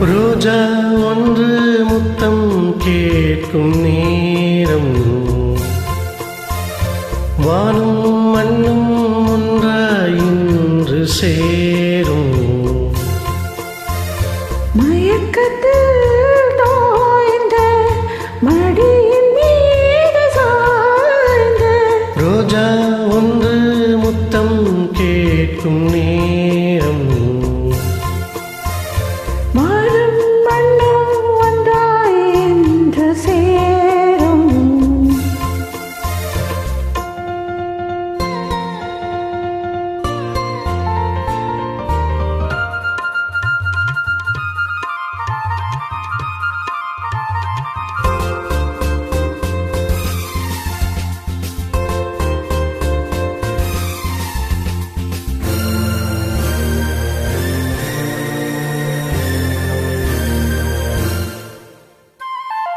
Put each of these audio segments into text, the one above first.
ரோஜா ஒன்று முத்தம் கேட்கும் நேரம். வானும் மண்ணும் ஒன்றாய் இன்று சேரும். மயக்கத்தில் தோய்ந்த மடியின் மீது சாய்ந்த ரோஜா ஒன்று முத்தம் கேட்கும்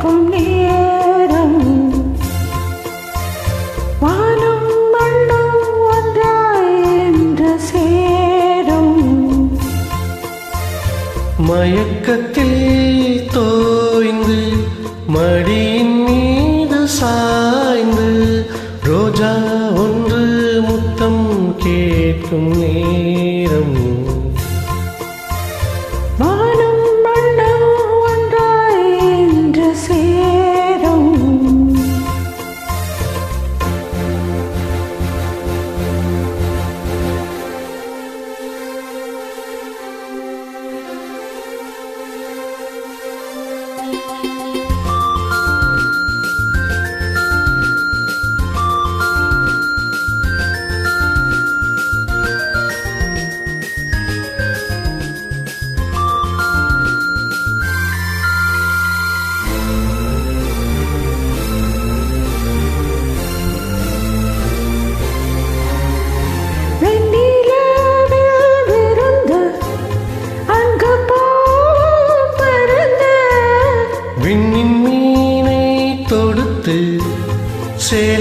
கேட்கும் நேரம். வானம் மண்ணும் ஒன்றாய் என்று சேரும். மயக்கத்தில் தோய்ந்து மடியின் மீது சாய்ந்து ரோஜா ஒன்று முத்தம் கேட்கும் நேரம்.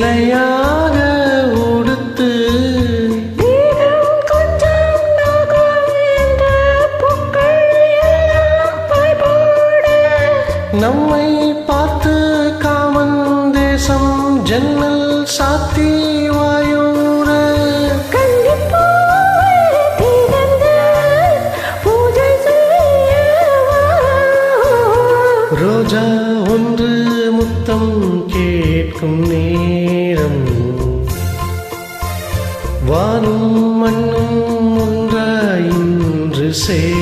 சேலையாக உடுத்து நம்மை பார்த்து காமன் தேசம் ஜன்னல் சாத்தி வாயூர ரோஜா ஒன்று முத்தம் கேட்கும் நேரம். வானும் மண்ணும் ஒன்றாயின்று சே